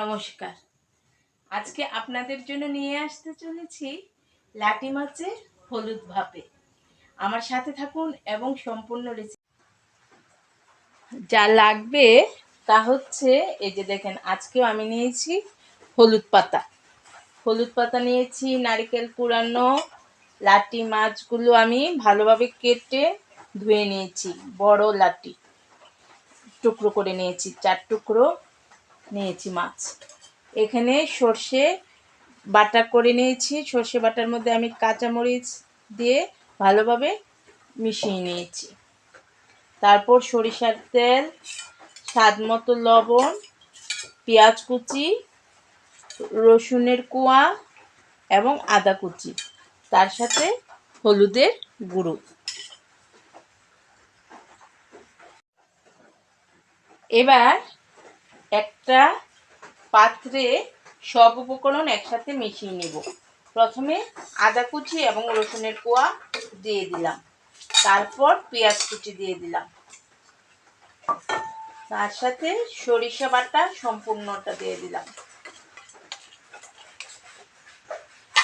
নমস্কার। আজকে আপনাদের জন্য নিয়ে আসতে চলেছি লাটি মাছের হলুদ ভাপে। আমার সাথে থাকুন এবং সম্পূর্ণ রেসিপি যা লাগবে তা হচ্ছে, এই যে দেখেন, আজকেও আমি নিয়েছি হলুদ পাতা। হলুদ পাতা নিয়েছি, নারকেল কুড়ানো, লাটি মাছগুলো আমি ভালোভাবে কেটে ধুয়ে নিয়েছি, বড় লাটি। টুকরো করে নিয়েছি, চার টুকরো। নিয়েছি মাছ। এখানে সর্ষে বাটা করে নিয়েছি। সর্ষে বাটার মধ্যে আমি কাঁচামরিচ দিয়ে ভালোভাবে মিশিয়ে নিয়েছি। তারপর সরিষার তেল, স্বাদ মতো লবণ, পেঁয়াজ কুচি, রসুনের কুয়া এবং আদা কুচি। তার সাথে হলুদের গুঁড়ো। এবার একটা পাত্রে সব উপকরণ একসাথে মিশিয়ে নেব। প্রথমে আদা কুচি এবং রসুনের কোয়া দিয়ে দিলাম। তারপর পেঁয়াজ কুচি দিয়ে দিলাম। তার সাথে সরিষা বাটা সম্পূর্ণটা দিয়ে দিলাম।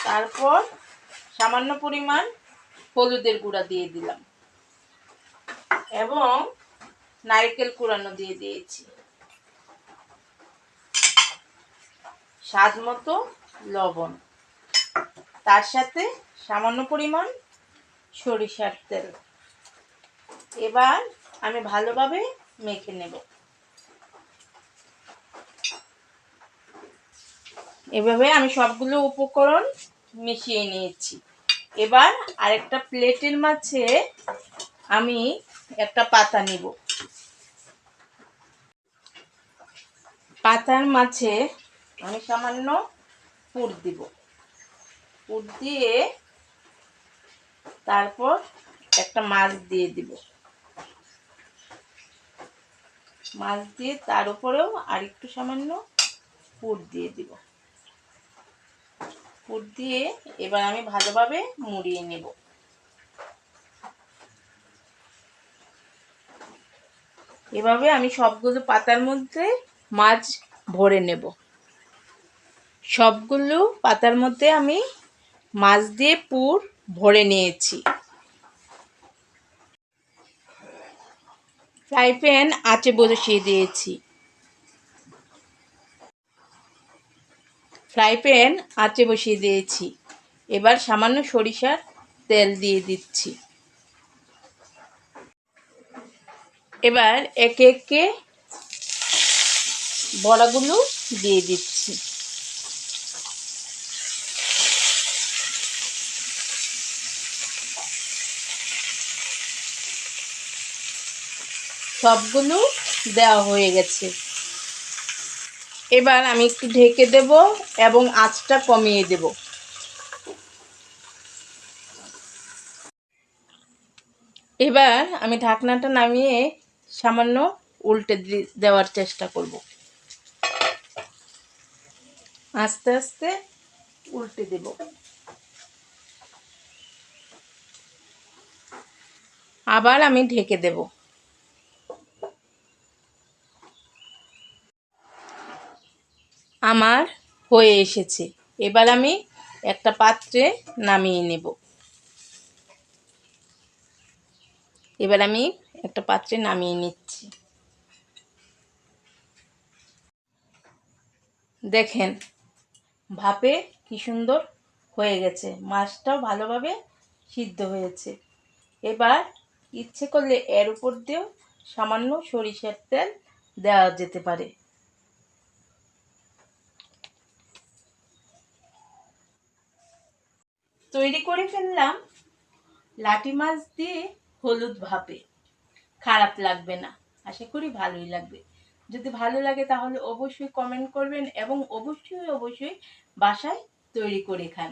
তারপর সামান্য পরিমাণ হলুদের গুঁড়া দিয়ে দিলাম। এবং নারকেল কুড়ানো দিয়ে দিয়েছি। স্বাদ মতো লবণ। তার সাথে সামান্য পরিমাণ সরিষার তেল। এবার আমি ভালোভাবে মেখে নেব। এভাবে আমি সবগুলো উপকরণ মিশিয়ে নিয়েছি। এবার আরেকটা প্লেটের মাঝে আমি একটা পাতা নিব। পাতার মাঝে আমি সামান্য পুর দিব। পুর দিয়ে তারপর একটা মাছ দিয়ে দিব। মাছ দিয়ে তার উপরেও আর একটু সামান্য পুর দিয়ে দিব। পুর দিয়ে এবার আমি ভালোভাবে মুড়িয়ে নেব। এভাবে আমি সবগুলো পাতার মধ্যে মাছ ভরে নেব। সবগুলো পাতার মধ্যে আমি মাছ দিয়ে পুর ভরে নিয়েছি। ফ্রাই প্যান আঁচে বসিয়ে দিয়েছি। ফ্রাই প্যান আঁচে বসিয়ে দিয়েছি। এবার সামান্য সরিষার তেল দিয়ে দিচ্ছি। এবার একে একে বড়াগুলো দিয়ে দিচ্ছি। সবগুলো দেওয়া হয়ে গেছে। এবার আমি একটু ঢেকে দেব এবং আঁচটা কমিয়ে দেব। এবার আমি ঢাকনাটা নামিয়ে সামান্য উল্টে দেওয়ার চেষ্টা করব। আস্তে আস্তে উল্টে দেব। আবার আমি ঢেকে দেব। আমার হয়ে এসেছে। এবার আমি একটা পাত্রে নামিয়ে নেব। এবার আমি একটা পাত্রে নামিয়ে নিচ্ছি। দেখেন, ভাপে কি সুন্দর হয়ে গেছে। মাছটাও ভালোভাবে সিদ্ধ হয়েছে। এবার ইচ্ছে করলে এর উপর দিয়েও সামান্য সরিষার তেল দেওয়া যেতে পারে। তৈরি করে ফেললাম লাটি মাছ দিয়ে হলুদ ভাপে। খারাপ লাগবে না, আশা করি ভালোই লাগবে। যদি ভালো লাগে তাহলে অবশ্যই কমেন্ট করবেন এবং অবশ্যই অবশ্যই বাসায় তৈরি করে খান।